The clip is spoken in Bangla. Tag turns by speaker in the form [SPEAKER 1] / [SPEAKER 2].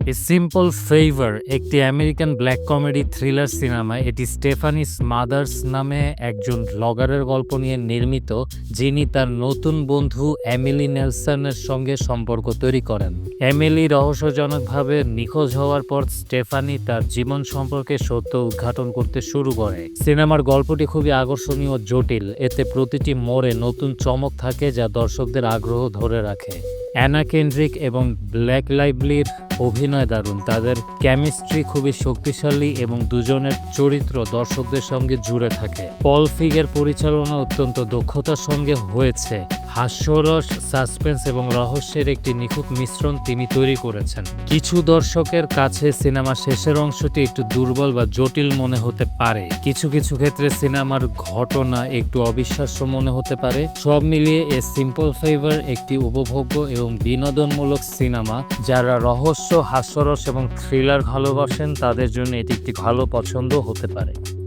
[SPEAKER 1] এ সিম্পল ফেভার একটি American black comedy thriller cinema এটি স্টেফানি স্মাদার্স নামে একজন ব্লগারের গল্প নিয়ে নির্মিত, যিনি তার নতুন বন্ধু এমিলি নেলসনের সঙ্গে সম্পর্ক তৈরি করেন। এমিলি রহস্যজনকভাবে নিখোঁজ হওয়ার পর স্টেফানি তার জীবন সম্পর্কে সত্য উদ্ঘাটন করতে শুরু করে। সিনেমার গল্পটি খুবই আকর্ষণীয় ও জটিল, এতে প্রতিটি মোড়ে নতুন চমক থাকে যা দর্শকদের আগ্রহ ধরে রাখে। অ্যানা কেন্ড্রিক এবং ব্ল্যাক লাইভলির অভিনয় দারুণ। তাদের কেমিস্ট্রি খুবই শক্তিশালী এবং দুজনের চরিত্র দর্শকদের সঙ্গে জুড়ে থাকে। পল ফিগের পরিচালনা অত্যন্ত দক্ষতার সঙ্গে হয়েছে। হাস্যরস, সাসপেন্স এবং রহস্যের একটি নিখুঁত মিশ্রণ তিনি তৈরি করেছেন। কিছু দর্শকের কাছে সিনেমার শেষের অংশটি একটু দুর্বল বা জটিল মনে হতে পারে। কিছু কিছু ক্ষেত্রে সিনেমার ঘটনা একটু অবিশ্বাস্য মনে হতে পারে। সব মিলিয়ে এ সিম্পল ফেভার একটি উপভোগ্য এবং বিনোদনমূলক সিনেমা যারা রহস্য, হাস্যরস এবং থ্রিলার ভালোবাসেন, তাদের জন্য এটি একটি ভালো পছন্দ হতে পারে।